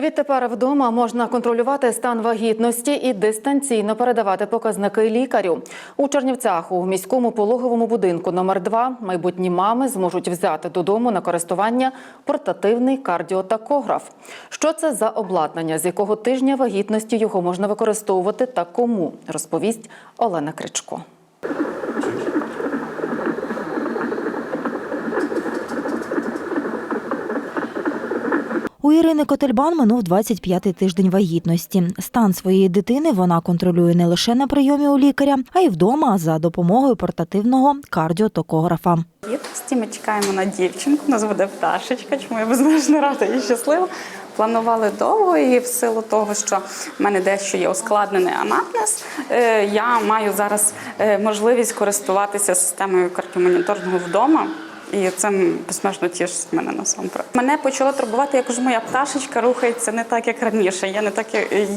Відтепер вдома можна контролювати стан вагітності і дистанційно передавати показники лікарю. У Чернівцях у міському пологовому будинку номер 2 майбутні мами зможуть взяти додому на користування портативний кардіотакограф. Що це за обладнання, з якого тижня вагітності його можна використовувати та кому, розповість Олена Кричко. У Ірини Котельбан минув 25-й тиждень вагітності. Стан своєї дитини вона контролює не лише на прийомі у лікаря, а й вдома за допомогою портативного кардіотокографа. Дітості ми чекаємо на дівчинку, нас буде пташечка, чому я безмежно рада і щаслива. Планували довго, і в силу того, що в мене дещо є ускладнений анамнез, е, я маю зараз е, можливість користуватися системою кардіомоніторного вдома. І це безмежно тішить мене насамперед. Мене почало турбувати, як ж моя пташечка рухається не так, як раніше. Я не так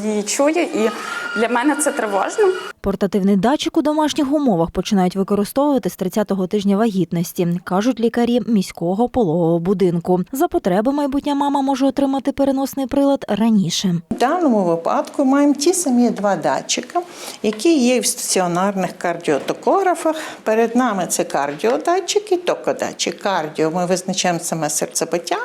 її чую, і для мене це тривожно. Портативний датчик у домашніх умовах починають використовувати з 30-го тижня вагітності, кажуть лікарі міського пологового будинку. За потреби майбутня мама може отримати переносний прилад раніше. В даному випадку маємо ті самі два датчика, які є в стаціонарних кардіотокографах. Перед нами це кардіодатчик і токодатчик. Кардіо ми визначаємо саме серцебиття,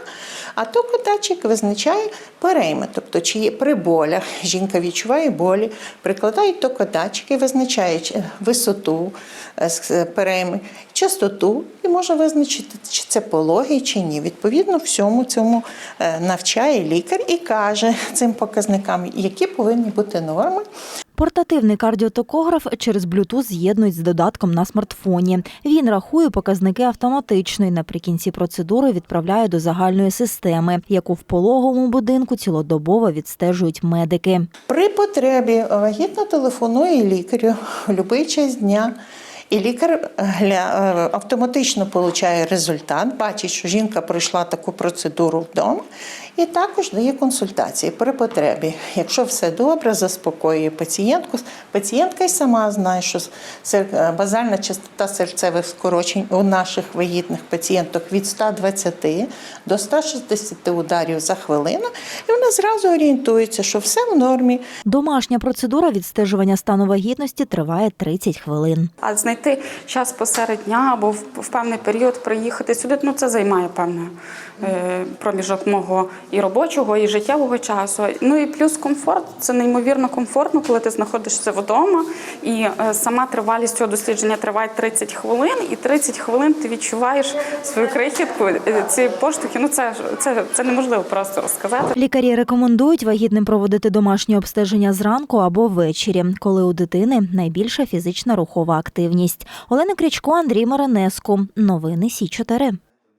а токодатчик визначає перейми, тобто чи є при болях. Жінка відчуває болі, прикладає токодатчик і визначає висоту е, перейми, частоту і може визначити, чи це пологий чи ні. Відповідно, всьому цьому е, навчає лікар і каже цим показникам, які повинні бути норми. Портативний кардіотокограф через Bluetooth з'єднують з додатком на смартфоні. Він рахує показники автоматично і наприкінці процедури відправляє до загальної системи, яку в пологовому будинку цілодобово відстежують медики. При потребі вагітна телефонує лікарю в будь-який час дня. І лікар е, автоматично отримує результат, бачить, що жінка пройшла таку процедуру вдома, і також дає консультації при потребі. Якщо все добре, заспокоює пацієнтку. Пацієнтка й сама знає, що е, базальна частота серцевих скорочень у наших вагітних пацієнток від 120 до 160 ударів за хвилину, і вона зразу орієнтується, що все в нормі, Домашня процедура відстежування стану вагітності триває 30 хвилин. А знайти час посеред дня або в, в певний період приїхати сюди, ну це займає певний е, проміжок мого і робочого, і життєвого часу. Ну і плюс комфорт це неймовірно комфортно, коли ти знаходишся вдома. І е, сама тривалість цього дослідження триває 30 хвилин, і 30 хвилин ти відчуваєш свою крихітку. е, Ці поштовхи, ну це це, це неможливо просто розказати. Лікарі рекомендують вагітним проводити домашнє обстеження зранку або ввечері, коли у дитини найбільша фізична рухова активність. Олена Крічко, Андрій Маранеску. Новини Сі 4